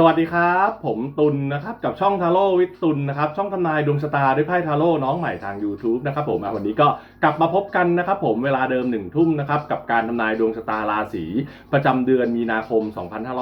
สวัสดีครับ ผมตุลนะครับกับช่องทาโร่วิทตุลนะครับช่องทำนายดวงชะตาด้วยไพ่ทาโร่น้องใหม่ทาง YouTube นะครับผมวันนี้ก็กลับมาพบกันนะครับผมเวลาเดิมหนึ่งทุ่มนะครับกับการทำนายดวงชะตาราศีประจำเดือนมีนาคม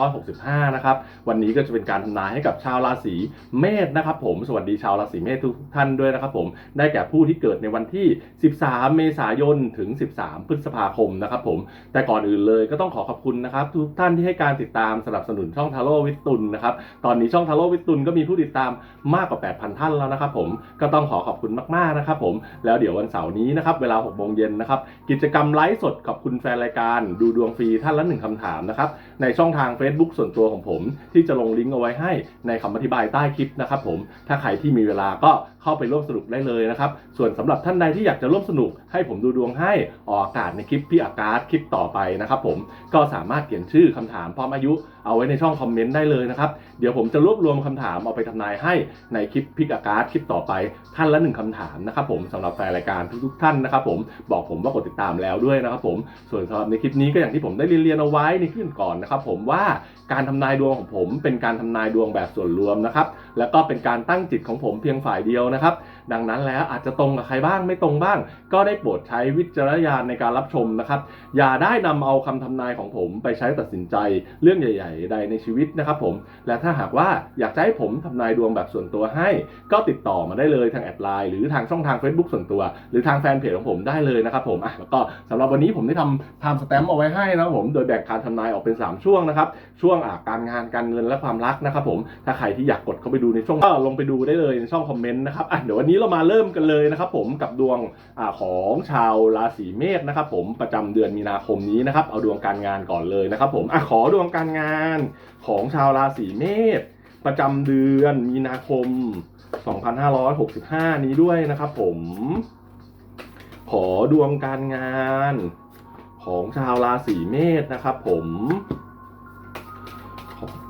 2565 นะครับวันนี้ก็จะเป็นการทำนายให้กับชาวราศีเมษนะครับผมสวัสดีชาวราศีเมษทุกท่านด้วยนะครับผมได้แก่ผู้ที่เกิดในวันที่ 13 เมษายนถึง 13 พฤษภาคมนะครับผมแต่ก่อนอื่นเลยก็ต้องขอขอบคุณนะครับทุกท่านที่ให้การติดตามสนับสนุนช่องทาโร่วิทตุลนะครับ ตอนนี้ช่องทาโร่วิตุลก็มีผู้ติดตามมากกว่า 8,000 ท่านแล้วนะครับผมก็ต้องขอขอบคุณมากๆนะครับผมแล้วเดี๋ยววันเสาร์นี้นะครับเวลา6โมงเย็นนะครับกิจกรรมไลฟ์สดขอบคุณแฟนรายการ ดูดวงฟรีท่านละหนึ่งคำถามนะครับในช่องทาง Facebook ส่วนตัวของผม ที่จะลงลิงก์เอาไว้ให้ในคำอธิบายใต้คลิปนะครับผมถ้าใครที่มีเวลาก็ เข้าไปร่วมสนุกได้เลยนะครับ ส่วนสำหรับท่านใดที่อยากจะร่วมสนุกให้ผมดูดวงให้ออกอากาศในคลิปพี่อากาศคลิปต่อไปนะครับผมก็สามารถเขียนชื่อคำถามพร้อมอายุเอาไว้ในช่องคอมเมนต์ได้เลยนะครับ เดี๋ยวผมจะรวบรวมคำถามเอาไปทำนายให้ในคลิปพิกอาการ์ดคลิปต่อไป ท่านละหนึ่งคำถามนะครับผมสำหรับแฟนรายการทุกๆท่านนะครับผมบอกผมว่ากดติดตามแล้วด้วยนะครับผมส่วนสำหรับในคลิปนี้ก็อย่างที่ผมได้เรียนเอาไว้ในคลิปก่อนนะครับผมว่าการทำนายดวงของผมเป็นการทำนายดวงแบบส่วนรวมนะครับ แล้วก็เป็นการตั้งจิตของผมเพียงฝ่ายเดียวนะครับ ดังนั้นแล้วอาจจะตรงกับใครบ้างไม่ตรงบ้าง ก็ได้โปรดใช้วิจารณญาณในการรับชมนะครับ อย่าได้นำเอาคำทำนายของผมไปใช้ตัดสินใจเรื่องใหญ่ ๆ ใดในชีวิตนะครับผม และถ้าหากว่าอยากจะให้ผมทำนายดวงแบบส่วนตัวให้ ก็ติดต่อมาได้เลยทางแอดไลน์หรือทางช่องทาง Facebook ส่วนตัว หรือทางแฟนเพจของผมได้เลยนะครับผมอะแล้วก็สำหรับวันนี้ผมได้ทำไทม์สแตมป์เอาไว้ให้นะครับผมโดยแบ่งการทำนายออกเป็น 3 ช่วงนะครับช่วงอะการงานการเงินและความรักนะครับผมถ้าใครที่อยากกดเข้าไปดูในช่องก็ลงไปดูได้เลยในช่องคอมเมนต์นะครับอะเดี๋ยววันนี้เรามาเริ่มกันเลยนะครับผมกับดวงอของชาวราศีเมษนะครับผมประจำเดือนมีนาคมนี้นะครับเอาดวงการงานก่อนเลยนะครับผมอขอดวงการงานของชาวราศีเมษประจำเดือนมีนาคม 2565 นี้ด้วยนะครับผม ขอดวงการงานของชาวราศีเมษนะครับผม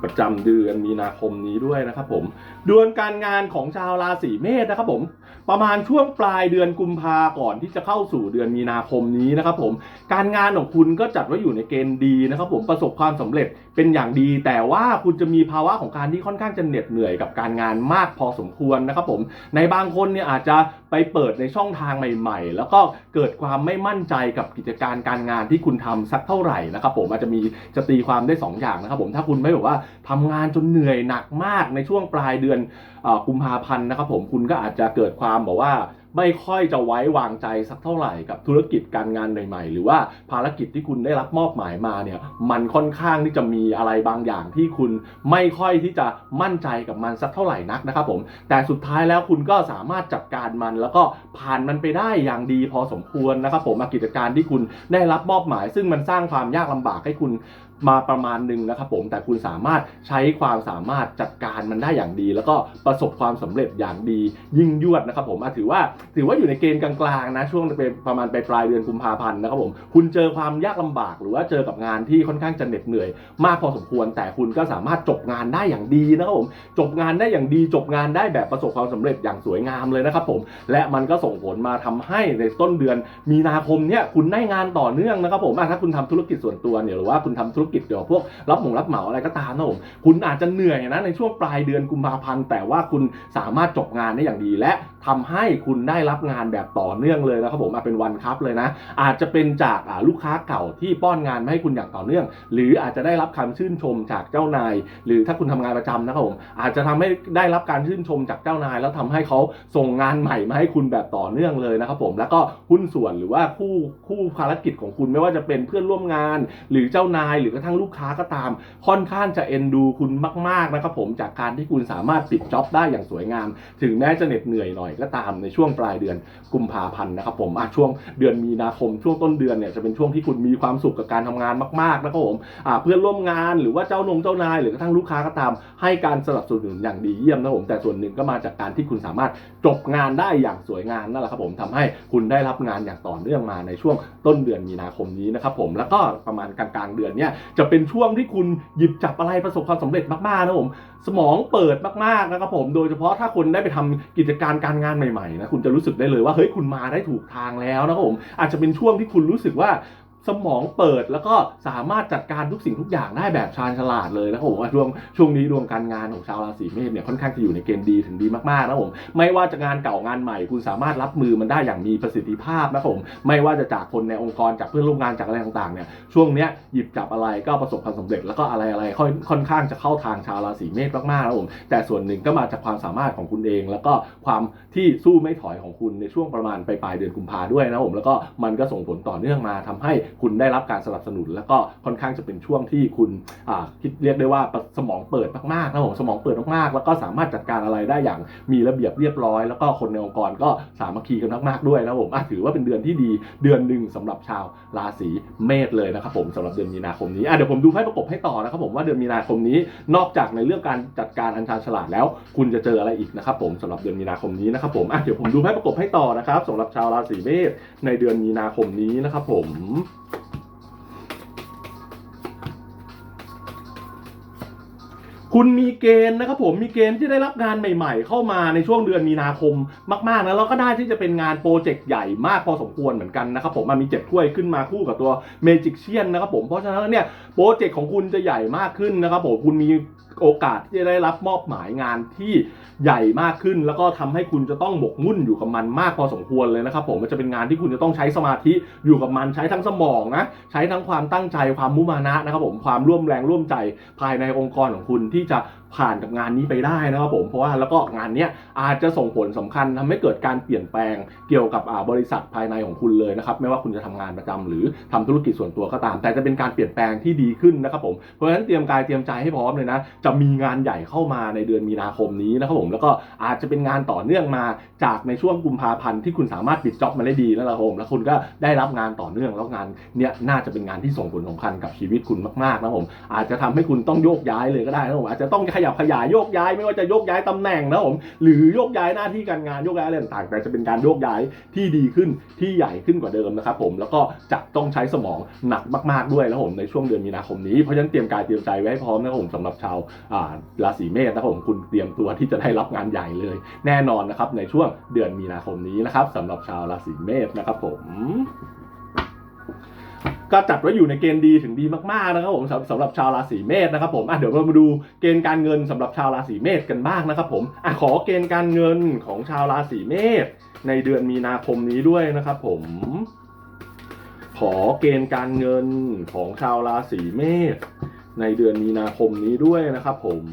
ประจำเดือนมีนาคมนี้ด้วยนะครับผม ดวงการงานของชาวราศีเมษนะครับผมประมาณช่วงปลายเดือนกุมภาก่อนที่จะเข้าสู่เดือนมีนาคมนี้นะครับผมการงานของคุณก็จัดว่าอยู่ในเกณฑ์ดีนะครับผมประสบความสำเร็จเป็นอย่างดี แต่ว่าคุณจะมีภาวะของการที่ค่อนข้างจะเหน็ดเหนื่อยกับการงานมากพอสมควรนะครับผมในบางคนเนี่ยอาจจะไปเปิดในช่องทางใหม่ ๆ แล้วก็เกิดความไม่มั่นใจกับกิจการการงานที่คุณทำสักเท่าไหร่นะครับผมอาจจะมีจะตีความได้สองอย่างนะครับผมถ้าคุณไม่แบบว่าทำงานจนเหนื่อยหนักมากในช่วงปลายเดือนกุมภาพันธ์นะครับผมคุณก็อาจจะเกิดความแบบว่า ไม่ค่อยจะไว้วางใจสักเท่าไหร่กับธุรกิจการงานใหม่ๆ หรือว่าภารกิจที่คุณได้รับมอบหมายมาเนี่ยมันค่อนข้างที่จะมีอะไรบางอย่างที่คุณไม่ค่อยที่จะมั่นใจกับมันสักเท่าไหร่นักนะครับผมแต่สุดท้ายแล้วคุณก็สามารถจัดการมัน แล้วก็ผ่านมันไปได้อย่างดีพอสมควรนะครับผมกิจการที่คุณได้รับมอบหมาย ซึ่งมันสร้างความยากลำบากให้คุณ มาประมาณหนึ่งนะครับผมแต่คุณสามารถใช้ความสามารถจัดการมันได้อย่างดี แล้วก็ประสบความสำเร็จอย่างดียิ่งยวดนะครับผมถือว่าถือว่าอยู่ในเกณฑ์กลางๆนะช่วงเป็นประมาณปลายเดือนกุมภาพันธ์นะครับผมคุณเจอความยากลำบาก หรือว่าเจอกับงานที่ค่อนข้างจะเหน็ดเหนื่อย มากพอสมควร แต่คุณก็สามารถจบงานได้อย่างดีนะครับผมจบงานได้อย่างดี จบงานได้แบบประสบความสำเร็จอย่างสวยงามเลยนะครับผมและมันก็ส่งผลมาทำให้ในต้นเดือน มีนาคมเนี่ยคุณได้งานต่อเนื่องนะครับผมถ้าคุณทำธุรกิจส่วนตัวเนี่ยหรือว่าคุณทำธุรกิจเกี่ยวกับพวกรับหมงรับเหมาอะไรก็ตามนะผมคุณอาจจะเหนื่อยนะในช่วงปลายเดือนกุมภาพันธ์แต่ว่าคุณสามารถจบงานได้อย่างดีและทำให้คุณได้รับงานแบบต่อเนื่องเลยนะครับผมมาเป็นวันครับเลยนะ อาจจะเป็นจากลูกค้าเก่าที่ป้อนงานมาให้คุณอย่างต่อเนื่อง หรืออาจจะได้รับคำชื่นชมจากเจ้านาย หรือถ้าคุณทำงานประจำนะครับผมอาจจะทำให้ได้รับการชื่นชมจากเจ้านาย แล้วทำให้เขาส่งงานใหม่มาให้คุณแบบต่อเนื่องเลยนะครับผมแล้วก็หุ้นส่วนหรือว่าคู่คู่ภารกิจของคุณไม่ว่าจะเป็นเพื่อนร่วมงาน หรือเจ้านาย หรือกระทั่งลูกค้าก็ตาม ค่อนข้างจะเอ็นดูคุณมาก ๆนะครับผมจากการที่คุณสามารถปิดจ็อบได้อย่างสวยงาม ถึงแม้จะเหน็ดเหนื่อยหน่อยก็ตามในช่วงปลายเดือนกุมภาพันธ์นะครับผมอะช่วงเดือนมีนาคมช่วงต้นเดือนเนี่ยจะเป็นช่วงที่คุณมีความสุขกับการทำงานมากๆนะครับผมอะเพื่อนร่วมงานหรือว่าเจ้านงเจ้านาย หรือกระทั่งลูกค้าก็ตาม ให้การสนับสนุนอย่างดีเยี่ยมนะครับผมแต่ส่วนหนึ่งก็มาจากการที่คุณสามารถจบงานได้อย่างสวยงามนั่นแหละครับผมทำให้คุณได้รับงานอย่างต่อเนื่องมาในช่วงต้นเดือนมีนาคมนี้นะครับผมแล้วก็ประมาณกลางๆเดือนเนี่ยจะเป็นช่วงที่คุณหยิบจับอะไรประสบความสำเร็จมากๆนะครับผมสมองเปิดมากๆนะครับผมโดยเฉพาะถ้าคนได้ไปทำกิจการการงานใหม่ๆนะคุณจะรู้สึกได้เลยว่าเฮ้ยคุณมาได้ถูกทางแล้วนะครับผมอาจจะเป็นช่วงที่คุณรู้สึกว่า สมองเปิดแล้วก็สามารถจัดการทุกสิ่งทุกอย่างได้แบบชาญฉลาดเลยนะผมว่าช่วงช่วงนี้ดวงการงานของชาวราศีเมษเนี่ยค่อนข้างจะอยู่ในเกณฑ์ดีถึงดีมากๆนะผมไม่ว่าจะงานเก่างานใหม่ คุณสามารถรับมือมันได้อย่างมีประสิทธิภาพนะผมไม่ว่าจะจากคนในองค์กรจากเพื่อนร่วมงานจากอะไรต่างๆเนี่ยช่วงเนี้ยหยิบจับอะไรก็ประสบความสำเร็จแล้วก็อะไรอะไรค่อยค่อนข้างจะเข้าทางชาวราศีเมษมากๆนะผมแต่ส่วนหนึ่งก็มาจากความสามารถของคุณเอง แล้วก็ความที่สู้ไม่ถอยของคุณในช่วงประมาณปลายเดือนกุมภาด้วยนะผมแล้วก็มันก็ส่งผลต่อเนื่องมาทำให้คุณได้รับการสนับสนุน แล้วก็ค่อนข้างจะเป็นช่วงที่คุณคิดเรียกได้ว่าสมองเปิดมากๆนะครับผมสมองเปิดมากๆ แล้วก็สามารถจัดการอะไรได้อย่างมีระเบียบเรียบร้อย แล้วก็คนในองค์กรก็สามัคคีกันมากๆด้วยนะครับผมถือว่าเป็นเดือนที่ดีเดือนหนึ่งสำหรับชาวราศีเมษเลยนะครับผมสำหรับเดือนมีนาคมนี้เดี๋ยวผมดูไพ่ประกบให้ต่อนะครับผมว่าเดือนมีนาคมนี้นอกจากในเรื่องการจัดการอัญชานฉลาดแล้ว คุณจะเจออะไรอีกนะครับผมสำหรับเดือนมีนาคมนี้นะครับผมเดี๋ยวผมดูไพ่ประกบให้ต่อนะครับสำหรับชาวราศีเมษในเดือนมีนาคมนี้นะครับผม คุณมีเกณฑ์นะครับผมมีเกณฑ์ที่ได้รับงานใหม่ ๆ เข้ามาในช่วงเดือนมีนาคมมากๆนะแล้วก็ได้ที่จะเป็นงานโปรเจกต์ใหญ่มากพอสมควรเหมือนกันนะครับผมมันมีเจ็ดถ้วยขึ้นมาคู่กับตัวเมจิกเชียนนะครับผมเพราะฉะนั้นเนี่ยโปรเจกต์ของคุณจะใหญ่มากขึ้นนะครับผมคุณมี โอกาสที่จะได้รับมอบหมายงานที่ใหญ่มากขึ้น แล้วก็ทำให้คุณจะต้องหมกมุ่นอยู่กับมันมากพอสมควรเลยนะครับผมมันจะเป็นงานที่คุณจะต้องใช้สมาธิอยู่กับมันใช้ทั้งสมองนะใช้ทั้งความตั้งใจความมุมานะนะครับผมความร่วมแรงร่วมใจภายในองค์กรของคุณที่จะผ่านกับงานนี้ไปได้นะครับผมเพราะว่าแล้วก็งานเนี้ยอาจจะส่งผลสำคัญทำให้เกิดการเปลี่ยนแปลงเกี่ยวกับบริษัทภายในของคุณเลยนะครับไม่ว่าคุณจะทำงานประจำหรือทำธุรกิจส่วนตัวก็ตาม แต่จะเป็นการเปลี่ยนแปลงที่ดีขึ้นนะครับผมเพราะฉะนั้นเตรียมกายเตรียมใจให้พร้อมเลยนะจะมีงานใหญ่เข้ามาในเดือนมีนาคมนี้นะครับผมแล้วก็อาจจะเป็นงานต่อเนื่องมาจากในช่วงกุมภาพันธ์ที่คุณสามารถปิดจ็อบมาได้ดีนั่นแหละครับผมแล้วคุณก็ได้รับงานต่อเนื่องแล้วงานเนี้ยน่าจะเป็นงานที่ส่งผลสำคัญกับชีวิตคุณมากๆนะครับผมอาจจะทำให้คุณต้องโยกย้ายเลยก็ได้นะครับผมอาจจะต้องขยับขยายโยกย้ายไม่ว่าจะโยกย้ายตำแหน่งนะผมหรือโยกย้ายหน้าที่การงานโยกย้ายอะไรต่างๆแต่จะเป็นการโยกย้ายที่ดีขึ้นที่ใหญ่ขึ้นกว่าเดิมนะครับผมแล้วก็จะต้องใช้สมองหนักมาก ๆด้วยนะผมในช่วงเดือนมีนาคมนี้เพราะฉะนั้นเตรียมกายเตรียมใจไว้ให้พร้อมนะครับผมสำหรับชาวราศีเมษนะครับผมคุณเตรียมตัวที่จะได้รับงานใหญ่เลย แน่นอนนะครับในช่วงเดือนมีนาคมนี้นะครับสำหรับชาวราศีเมษนะครับผม ก็จัดไว้อยู่ในเกณฑ์ดีถึงดีมากๆนะครับผมสำสำหรับชาวราศีเมษนะครับผมอะเดี๋ยวเรามาดูเกณฑ์การเงินสำหรับชาวราศีเมษกันบ้างนะครับผมอะขอเกณฑ์การเงินของชาวราศีเมษในเดือนมีนาคมนี้ด้วยนะครับผม ขอเกณฑ์การเงินของชาวราศีเมษในเดือนมีนาคมนี้ด้วยนะครับผม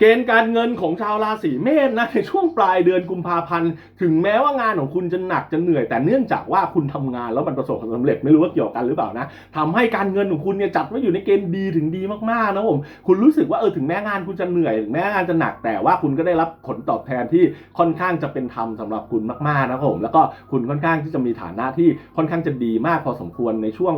เกณฑ์การเงินของชาวราศีเมษนะในช่วงปลายเดือนกุมภาพันธ์ ถึงแม้ว่างานของคุณจะหนักจะเหนื่อย แต่เนื่องจากว่าคุณทำงานแล้วมันประสบความสำเร็จไม่รู้ว่าเกี่ยวกันหรือเปล่านะทำให้การเงินของคุณเนี่ยจัดไว้อยู่ในเกณฑ์ดีถึงดีมากๆนะผมคุณรู้สึกว่าเออถึงแม้งานคุณจะเหนื่อยถึงแม้งานจะหนักแต่ว่าคุณก็ได้รับผลตอบแทนที่ค่อนข้างจะเป็นธรรมสำหรับคุณมากๆนะครับผมแล้วก็คุณค่อนข้างที่จะมีฐานะที่ค่อนข้างจะดีมากพอสมควรในช่วง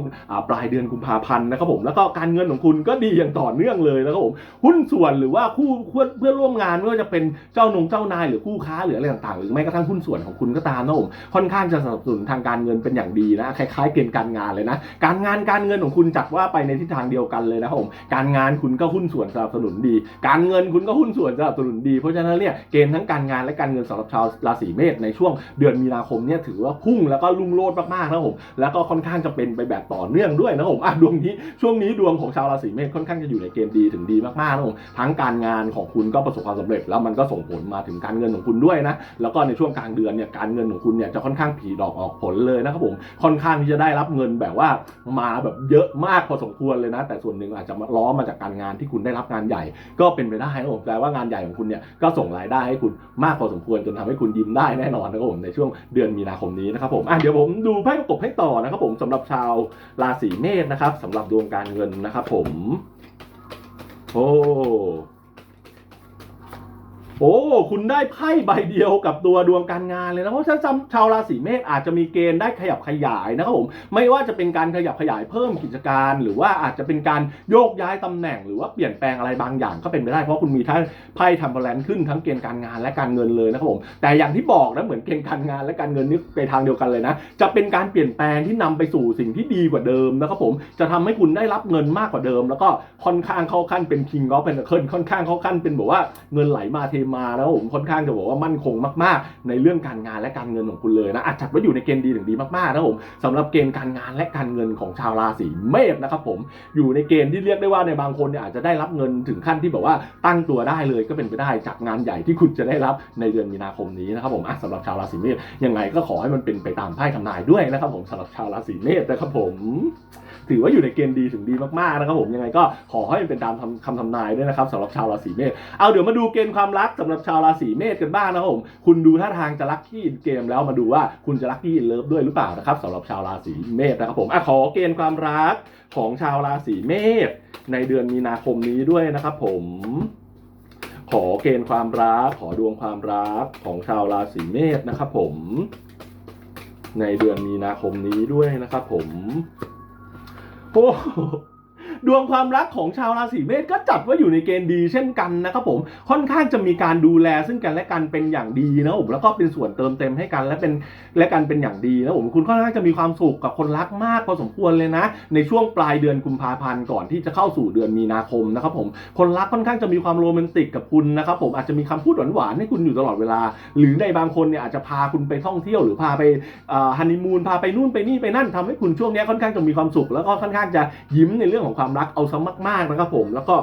ปลายเดือนกุมภาพันธ์นะครับผมแล้วก็การเงินของคุณก็ดีอย่างต่อเนื่องเลยนะครับผมหุ้นส่วนหรือว่าคู่เพื่อนเพื่อนร่วมงานไม่ว่าจะเป็นเจ้านงเจ้านายหรือคู่ค้าหรืออะไรต่างๆ หรือแม้กระทั่งหุ้นส่วนของคุณก็ตามนะผมค่อนข้างจะสนับสนุนทางการเงินเป็นอย่างดีนะคล้ายๆเกณฑ์การงานเลยนะ การงานการเงินของคุณจัดว่าไปในทิศทางเดียวกันเลยนะครับผมการงานคุณก็หุ้นส่วนสนับสนุนดี การเงินคุณก็หุ้นส่วนสนับสนุนดี เพราะฉะนั้นเนี่ยเกณฑ์ทั้งการงานและการเงินสำหรับชาวราศีเมษในช่วงเดือนมีนาคมเนี่ยถือว่าพุ่งแล้วก็รุ่งโรจน์มากๆนะครับผมแล้วก็ค่อนข้างจะเป็นไปแบบต่อเนื่องด้วยนะครับผมอะดวงนี้ช่วงนี้ดวงของชาวราศีเมษค่อนข้างจะอยู่ในเกณฑ์ดีถึงดีมากๆนะผมทั้งการงานของของคุณก็ประสบความสำเร็จ แล้วมันก็ส่งผลมาถึงการเงินของคุณด้วยนะแล้วก็ในช่วงกลางเดือนเนี่ยการเงินของคุณเนี่ยจะค่อนข้างผีดอกออกผลเลยนะครับผมค่อนข้างที่จะได้รับเงินแบบว่ามาแบบเยอะมากพอสมควรเลยนะ แต่ส่วนหนึ่งอาจจะมาล้อมาจากการงานที่คุณได้รับงานใหญ่ ก็เป็นไปได้นะผมแปลว่างานใหญ่ของคุณเนี่ยก็ส่งรายได้ให้คุณมากพอสมควรจนทำให้คุณยิ้มได้แน่นอนนะครับผมในช่วงเดือนมีนาคมนี้นะครับผมอะเดี๋ยวผมดูไพ่ประกบให้ต่อนะครับผมสำหรับชาวราศีเมษนะครับสำหรับดวงการเงินนะครับผม โอ้ โอ้ คุณได้ไพ่ใบเดียวกับตัวดวงการงานเลยนะเพราะฉะนั้นชาวราศีเมษอาจจะมีเกณฑ์ได้ขยับขยายนะครับผมไม่ว่าจะเป็นการขยับขยายเพิ่มกิจการ หรือว่าอาจจะเป็นการโยกย้ายตำแหน่ง หรือว่าเปลี่ยนแปลงอะไรบางอย่างก็เป็นไปได้เพราะคุณมีทั้งไพ่ทำบาลานซ์ขึ้นทั้งเกณฑ์การงานและการเงินเลยนะครับผมแต่อย่างที่บอกนะเหมือนเกณฑ์การงานและการเงินนี่ไปทางเดียวกันเลยนะจะเป็นการเปลี่ยนแปลงที่นำไปสู่สิ่งที่ดีกว่าเดิมนะครับผมจะทำให้คุณได้รับเงินมากกว่าเดิม แล้วก็ค่อนข้างเข้าขั้นเป็น king of pentacle ค่อนข้างเข้าขั้นเป็นแบบว่าเงินไหลมาเทมานะครับผมค่อนข้างจะบอกว่ามั่นคงมาก ๆ ในเรื่องการงานและการเงินของคุณเลยนะอาจจัดว่าอยู่ในเกณฑ์ดีถึงดีมากๆนะครับผมสำหรับเกณฑ์การงานและการเงินของชาวราศีเมษนะครับผมอยู่ในเกณฑ์ที่เรียกได้ว่าในบางคนเนี่ยอาจจะได้รับเงินถึงขั้นที่แบบว่าตั้งตัวได้เลยก็เป็นไปได้จากงานใหญ่ที่คุณจะได้รับในเดือนมีนาคมนี้นะครับผมสำหรับชาวราศีเมษยังไงก็ขอให้มันเป็นไปตามไพ่ทำนายด้วยนะครับผมสำหรับชาวราศีเมษนะครับผม ถือว่าอยู่ในเกณฑ์ดีถึงดีมากๆนะครับผมยังไงก็ขอให้มันเป็นตามคำคำทำนายด้วยนะครับสำหรับชาวราศีเมษเอาเดี๋ยวมาดูเกณฑ์ความรักสำหรับชาวราศีเมษกันบ้างนะครับผมคุณดูท่าทางจะลัคกี้เกมแล้วมาดูว่าคุณจะลัคกี้เลิฟด้วยหรือเปล่านะครับสำหรับชาวราศีเมษนะครับผมอะขอเกณฑ์ความรักของชาวราศีเมษในเดือนมีนาคมนี้ด้วยนะครับผมขอเกณฑ์ความรัก ขอดวงความรักของชาวราศีเมษนะครับผม ในเดือนมีนาคมนี้ด้วยนะครับผม โอ้โห ดวงความรักของชาวราศีเมษก็จัดว่าอยู่ในเกณฑ์ดีเช่นกันนะครับผมค่อนข้างจะมีการดูแลซึ่งกันและกันเป็นอย่างดีนะผมแล้วก็เป็นส่วนเติมเต็มให้กันและเป็นและกันเป็นอย่างดีนะผมคุณค่อนข้างจะมีความสุขกับคนรักมากพอสมควรเลยนะ ในช่วงปลายเดือนกุมภาพันธ์ก่อนที่จะเข้าสู่เดือนมีนาคมนะครับผมคนรักค่อนข้างจะมีความโรแมนติกกับคุณนะครับผมอาจจะมีคำพูดหวานๆให้คุณอยู่ตลอดเวลา หรือในบางคนเนี่ยอาจจะพาคุณไปท่องเที่ยวหรือพาไปฮันนีมูนพาไปนู่นไปนี่ไปนั่นทำให้คุณช่วงนี้ค่อนข้างจะมีความสุข แล้วก็ค่อนข้างจะยิ้มในเรื่องของความรักเอาซะมากๆนะครับผม แล้วก็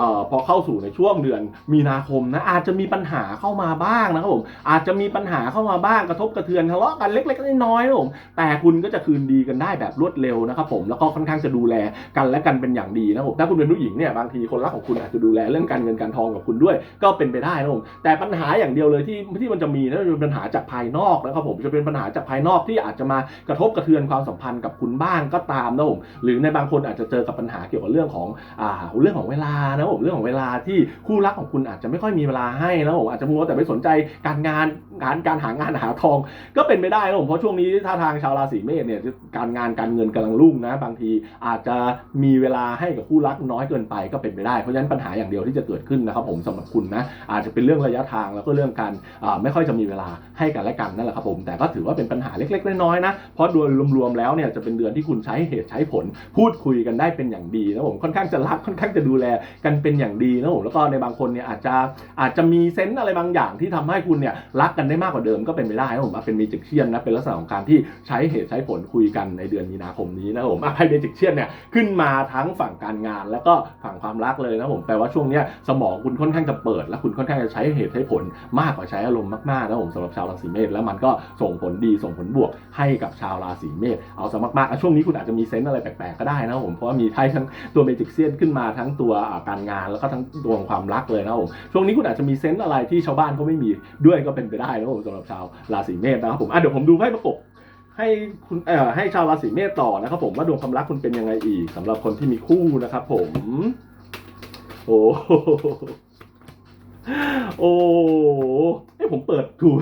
ออพอเข้าสู่ในช่วงเดือนมีนาคมนะอาจจะมีปัญหาเข้ามาบ้างนะครับผมอาจจะมีปัญหาเข้ามาบ้างกระทบกระเทือนทะเลาะกันเล็กๆน้อยๆนะผมแต่คุณก็จะคืนดีกันได้แบบรวดเร็วนะครับผมแล้วก็ค่อนข้างจะดูแลกันและกันเป็นอย่างดีนะครับผมถ้าคุณเป็นผู้หญิงเนี่ยบางทีคนรักของคุณอาจจะดูแลเรื่องการเงินการทองกับคุณด้วย ก็เป็นไปได้นะครับผมแต่ปัญหาอย่างเดียวเลยที่ที่มันจะมีนะจะเป็นปัญหาจากภายนอกนะครับผมจะเป็นปัญหาจากภายนอกที่อาจจะมากระทบกระเทือนความสัมพันธ์กับคุณบ้างก็ตามนะผมหรือในบางคนอาจจะเจอกับปัญหาเกี่ยวกับเรื่องของอ่าเรื่องของเวลานะผมเรื่องของเวลาที่คู่รักของคุณอาจจะไม่ค่อยมีเวลาให้นะผมอาจจะมัวแต่ไม่สนใจการงานการการหางานหาทอง ก็เป็นไปได้นะผมเพราะช่วงนี้ท่าทางชาวราศีเมษเนี่ยการงานการเงินกำลังรุ่งนะบางทีอาจจะมีเวลาให้กับคู่รักน้อยเกินไปก็เป็นไปได้เพราะฉะนั้นปัญหาอย่างเดียวที่จะเกิดขึ้นนะครับผมสำหรับคุณนะอาจจะเป็นเรื่องระยะทางแล้วก็เรื่องการไม่ค่อยจะมีเวลาให้กันและกันนั่นแหละครับผมแต่ก็ถือว่าเป็นปัญหาเล็กๆน้อยๆนะเพราะโดยรวมๆแล้วเนี่ยจะเป็นเดือนที่คุณใช้เหตุใช้ผล พูดคุยกันได้เป็นอย่างดีนะผมค่อนข้างจะรักค่อนข้างจะดูแลกันันเป็นอย่างดีนะผมแล้วก็ในบางคนเนี่ยอาจจะอาจจะมีเซนส์อะไรบางอย่างที่ทำให้คุณเนี่ยรักกันได้มากกว่าเดิมก็เป็นไปได้นะผมว่าเป็นมีจิกเชียนนะเป็นลักษณะของการที่ใช้เหตุใช้ผลคุยกันในเดือนมีนาคมนี้นะผมไพ่เมจิกเชียนเนี่ยขึ้นมาทั้งฝั่งการงาน แล้วก็ฝั่งความรักเลยนะผมแปลว่าช่วงเนี้ยสมองคุณค่อนข้างจะเปิด และคุณค่อนข้างจะใช้เหตุใช้ผลมากกว่าใช้อารมณ์มากๆนะผมสำหรับชาวราศีเมษแล้วมันก็ส่งผลดีส่งผลบวกให้กับชาวราศีเมษเอาซะมากๆช่วงนี้คุณอาจจะมีเซนส์อะไรแปลกๆก็ได้นะผมเพราะว่ามีไพ่ทั้งตัวเมจิกเซียนขึ้นมาทั้งตัวการงานแล้วก็ทั้งดวงความรักเลยนะผมช่วงนี้คุณอาจจะมีเซนส์อะไรที่ชาวบ้านเขาไม่มีด้วยก็เป็นไปได้นะผมสำหรับชาวราศีเมษนะครับผมอะเดี๋ยวผมดูไพ่ประกบให้คุณเอ่อให้ชาวราศีเมษต่อนะครับผมว่าดวงความรักคุณเป็นยังไงอีกสำหรับคนที่มีคู่นะครับผมโอ้ โอ้ให้ผมเปิดถูก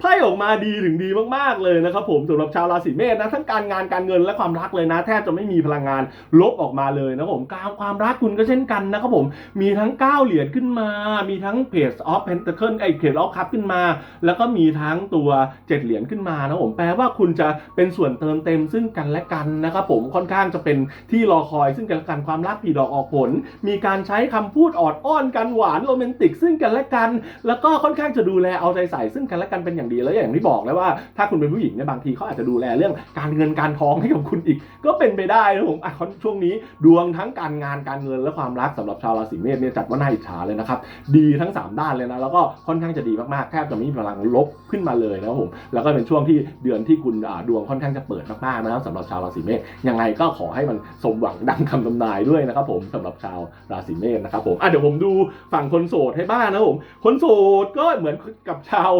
ไพ่ออกมาดีถึงดีมากๆเลยนะครับผมสำหรับชาวราศีเมษนะทั้งการงานการเงินและความรักเลยนะ แทบจะไม่มีพลังงานลบออกมาเลยนะผมการความรักคุณก็เช่นกันนะครับผมมีทั้ง9เหรียญขึ้นมา มีทั้งเพจออฟเพนเทเคิลไอเพจออฟคัพขึ้นมา แล้วก็มีทั้งตัว7เหรียญขึ้นมานะผมแปลว่าคุณจะเป็นส่วนเติมเต็มซึ่งกันและกันนะครับผมค่อนข้างจะเป็นที่รอคอยซึ่งกันและกันความรักผีดอกออกผล มีการใช้คำพูดออดอ้อนกันหวานโรแมนติกซึ่งกันและกัน แล้วก็ค่อนข้างจะดูแลเอาใจใส่ซึ่งกันและกันเป็นอย่างดีแล้วอย่างที่บอกแล้วว่าถ้าคุณเป็นผู้หญิงเนี่ยบางทีเขาอาจจะดูแลเรื่องการเงินการทองให้กับคุณอีก ก็เป็นไปได้นะผมอะช่วงนี้ดวงทั้งการงานการเงินและความรักสำหรับชาวราศีเมษเนี่ยจัดว่าน่าอิจฉาเลยนะครับดีทั้ง 3 ด้านเลยนะแล้วก็ค่อนข้างจะดีมากๆแทบจะไม่มีพลังลบขึ้นมาเลยนะครับผมแล้วก็เป็นช่วงที่เดือนที่คุณดวงค่อนข้างจะเปิดมากๆนะครับสำหรับชาวราศีเมษยังไงก็ขอให้มันสมหวังดังคำทำนายด้วยนะครับผมสำหรับชาวราศีเมษนะครับผมอะเดี๋ยวผมดูฝั่งคนโสดให้บ้างนะผมคนโสดก็เหมือนกับชาว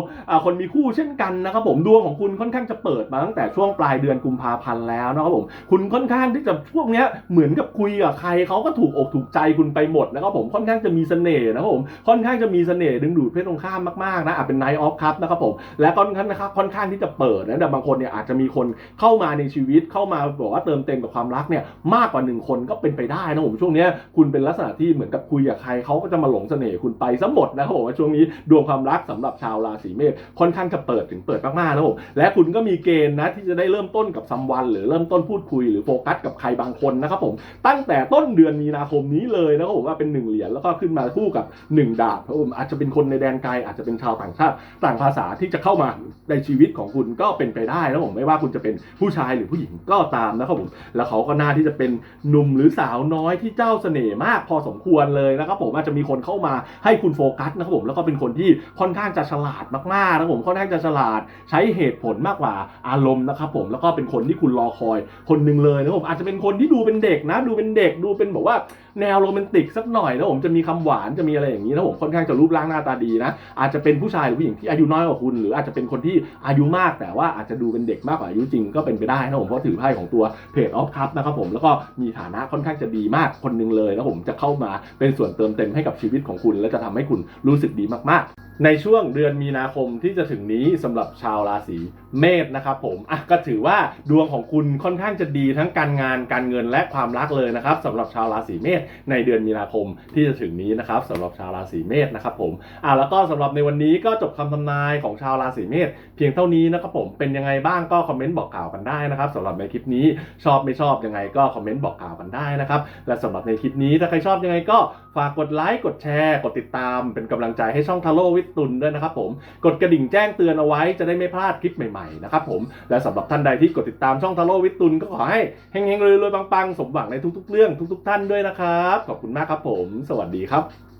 คนมีคู่เช่นกันนะครับผมดวงของคุณค่อนข้างจะเปิดมาตั้งแต่ช่วงปลายเดือนกุมภาพันธ์แล้วนะครับผมคุณค่อนข้างที่จะช่วงเนี้ยเหมือนกับคุยกับใครเขาก็ถูกอกถูกใจคุณไปหมดนะครับผมค่อนข้างจะมีเสน่ห์นะครับผมค่อนข้างจะมีเสน่ห์ดึงดูดเพศตรงข้ามมากๆนะอะเป็นไนท์ออฟคัพนะครับผมและค่อนข้างนะครับค่อนข้างที่จะเปิดนะแต่บางคนเนี่ยอาจจะมีคนเข้ามาในชีวิตเข้ามาบอกว่าเติมเต็มกับความรักเนี่ยมากกว่าหนึ่งคนก็เป็นไปได้นะผมช่วงเนี้ยคุณเป็นลักษณะที่เหมือนกับคุยกับใครเขาก็จะมาหลงเสน่ห์คุณไปซะหมดนะครับผมช่วงนี้ดวงความรักสำหรับชาวราศีเมษค่อนข้างจะเปิดถึงเปิดมากๆนะผมและคุณก็มีเกณฑ์นะที่จะได้เริ่มต้นกับซัมวันหรือเริ่มต้นพูดคุยหรือโฟกัสกับใครบางคนนะครับผมตั้งแต่ต้นเดือนมีนาคมนี้เลยนะครับผมว่าเป็นหนึ่งเหรียญแล้วก็ขึ้นมาคู่กับหนึ่งดาบครับผมอาจจะเป็นคนในแดนไกลอาจจะเป็นชาวต่างชาติต่างภาษาที่จะเข้ามาในชีวิตของคุณก็เป็นไปได้นะผมไม่ว่าคุณจะเป็นผู้ชายหรือผู้หญิงก็ตามนะครับผมแล้วเขาก็น่าที่จะเป็นหนุ่มหรือสาวน้อยที่เจ้าเสน่ห์มากพอสมควรเลยนะครับผมอาจจะมีคนเข้ามาให้คุณโฟกัสนะครับผมแล้วก็เป็นคนที่ค่อนข้างจะฉลาดมากๆนะครับผมค่อนข้างจะฉลาดใช้เหตุผลมากกว่าอารมณ์นะครับผมแล้วก็เป็นคนที่คุณรอคอยคนหนึ่งเลยนะครับผมอาจจะเป็นคนที่ดูเป็นเด็กนะดูเป็นเด็กดูเป็นแบบว่าแนวโรแมนติกสักหน่อยนะผมจะมีคำหวานจะมีอะไรอย่างนี้นะผมค่อนข้างจะรูปร่างหน้าตาดีนะอาจจะเป็นผู้ชายหรือผู้หญิงที่อายุน้อยกว่าคุณ หรืออาจจะเป็นคนที่อายุมาก แต่ว่าอาจจะดูเป็นเด็กมากกว่าอายุจริงก็เป็นไปได้นะผมเพราะถือไพ่ของตัวเพจออฟคัพนะครับผมแล้วก็มีฐานะค่อนข้างจะดีมากคนหนึงเลยนะผมจะเข้ามาเป็นส่วนเติมเต็มให้กับชีวิตของคุณ และจะทำให้คุณรู้สึกดีมากๆในช่วงเดือนมีนาคมที่จะถึงนี้สำหรับชาวราศีเมษนะครับผมอะก็ถือว่าดวงของคุณค่อนข้างจะดีทั้งการงานการเงินและความรักเลยนะครับสำหรับชาวราศีเมษในเดือนมีนาคมที่จะถึงนี้นะครับสำหรับชาวราศีเมษนะครับผมอ่าแล้วก็สำหรับในวันนี้ก็จบคำทำนายของชาวราศีเมษเพียงเท่านี้นะครับผมเป็นยังไงบ้างก็คอมเมนต์บอกกล่าวกันได้นะครับสำหรับในคลิปนี้ชอบไม่ชอบยังไงก็คอมเมนต์บอกกล่าวกันได้นะครับและสำหรับในคลิปนี้ถ้าใครชอบยังไงก็ฝากกดไลค์กดแชร์ กดติดตามเป็นกำลังใจให้ช่องทาโร่วิทตุนด้วยนะครับผมกดกระดิ่งแจ้งเตือนเอาไว้จะได้ไม่พลาดคลิปใหม่ๆนะครับผมและสำหรับท่านใดที่กดติดตามช่องทาโร่วิทตุนก็ขอให้เฮงๆรวยๆปังๆสมหวังในทุกๆ เรื่องทุก ๆ ท่านด้วยนะครับขอบคุณมากครับผม สวัสดีครับ